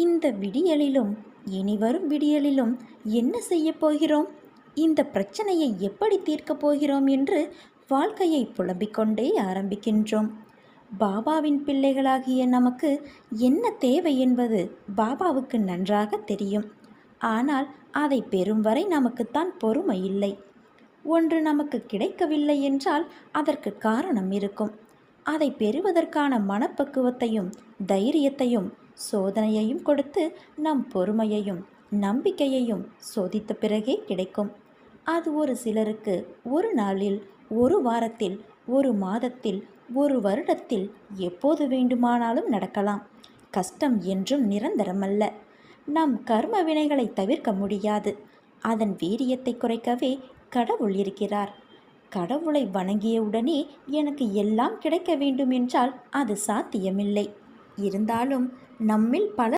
இந்த விடியலிலும் இனிவரும் விடியலிலும் என்ன செய்யப் போகிறோம்? இந்த பிரச்சனையை எப்படி தீர்க்கப் போகிறோம் என்று வாழ்க்கையை புலம்பிக் கொண்டே ஆரம்பிக்கின்றோம். பாபாவின் பிள்ளைகளாகிய நமக்கு என்ன தேவை என்பது பாபாவுக்கு நன்றாக தெரியும். ஆனால் அதை பெறும் வரை நமக்குத்தான் பொறுமை இல்லை. ஒன்று நமக்கு கிடைக்கவில்லை என்றால் அதற்கு காரணம் இருக்கும். அதை பெறுவதற்கான மனப்பக்குவத்தையும் தைரியத்தையும் சோதனையையும் கொடுத்து நம் பொறுமையையும் நம்பிக்கையையும் சோதித்த பிறகே கிடைக்கும். அது ஒரு சிலருக்கு ஒரு நாளில் ஒரு வாரத்தில் ஒரு மாதத்தில் ஒரு வருடத்தில் எப்போது வேண்டுமானாலும் நடக்கலாம். கஷ்டம் என்றும் நிரந்தரமல்ல. நம் கர்ம வினைகளை தவிர்க்க முடியாது. அதன் வீரியத்தை குறைக்கவே கடவுள் இருக்கிறார். கடவுளை வணங்கியவுடனே எனக்கு எல்லாம் கிடைக்க வேண்டும் என்றால் அது சாத்தியமில்லை. இருந்தாலும் நம்மில் பல